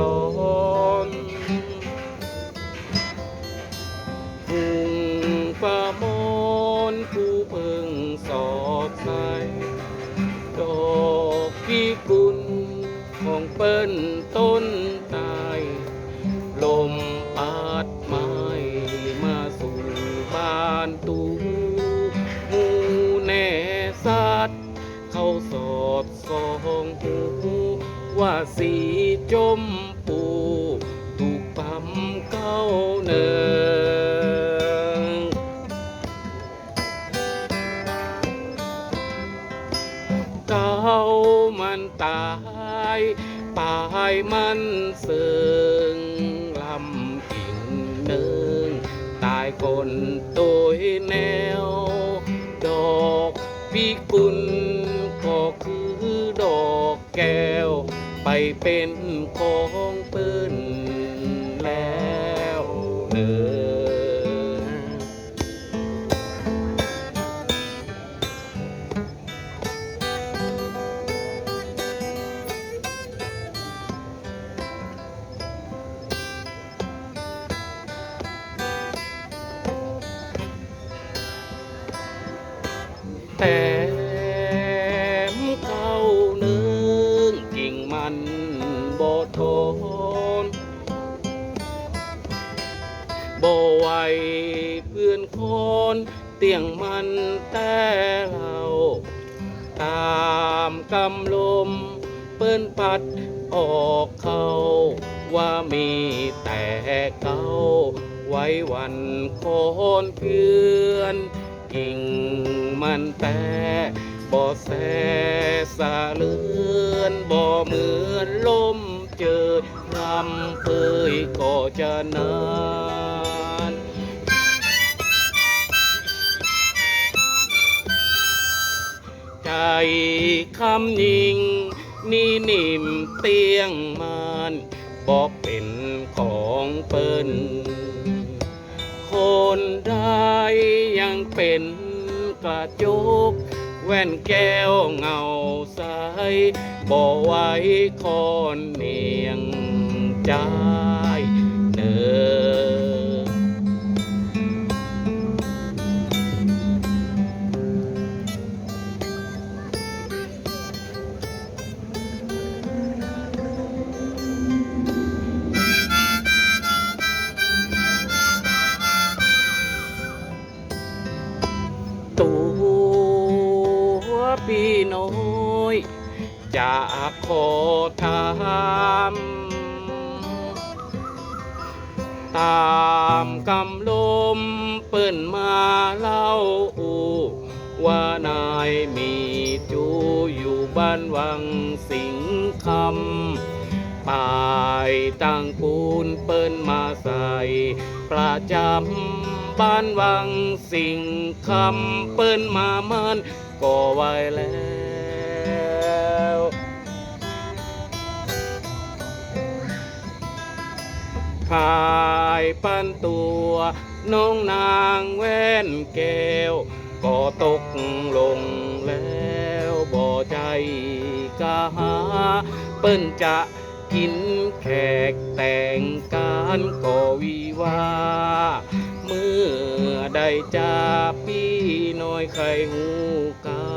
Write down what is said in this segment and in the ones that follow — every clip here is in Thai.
ลอนหุงประมนผู้เพิ่งสอดใสดอกพิกุลของเปิ้นต้นตายลมพัดไม้มาสู่บ้านตูหมูแน่สัตว์เขาสอดส่องหู ว่าสีจมปูถูกปั๊มเข้าเนิงเก้ามันตายปลายมันเสิงลำกิ่งเนิงตายคนตัวแนว ดอกพิกุ เป็นของปิ้นแล้วเนินแต่ เพื่อนคนเตียงมันแต่เราตามกำลม เปิ้นปัดออกเขาว่ามีแต่เก้าไว้วันโคนเพื่อนกิ่งมันแต่บ่แสสะเลือนบ่เหมือนลมเจอรำเปยก็จะนา คำยิง นี่นิ่มเตียงมันบอกเป็นของเปิ้นคนได้ยังเป็นกระจุก แว่นแก้วเงาใสบ่ไว้คอนเนียงใจ ตัวพี่น้อยจะขอถามตามกำลมเปิ้นมาเล่าอูว่านายมีจูอยู่บ้านวังสิงคำปายตั้งปูนเปิ้นมาใส่ประจำ บ้านวังสิ่งคำเปิ้นมามันก็ไว้แล้วพายปันตัวน้องนางแว่นแก้ว ก็ตกลงแล้วบ่ใจกะหา เปิ้นจะกินแขกแต่งการก็วิวา จาพี่น้อยไข่หูเก่า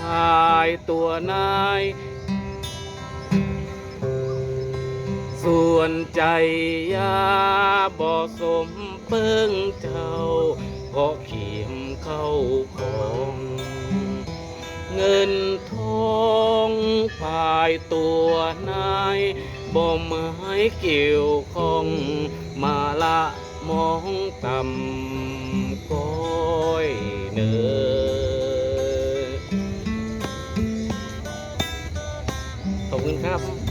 ชายตัวนาย ส่วนใจยาบ่สมเปิ้งเจ้าเพราะเขียมเข้าของ เงินทองพายตัวนายบ่หมายเกี่ยวข้องมาละมองต่ำก้อยเนอขอบคุณครับ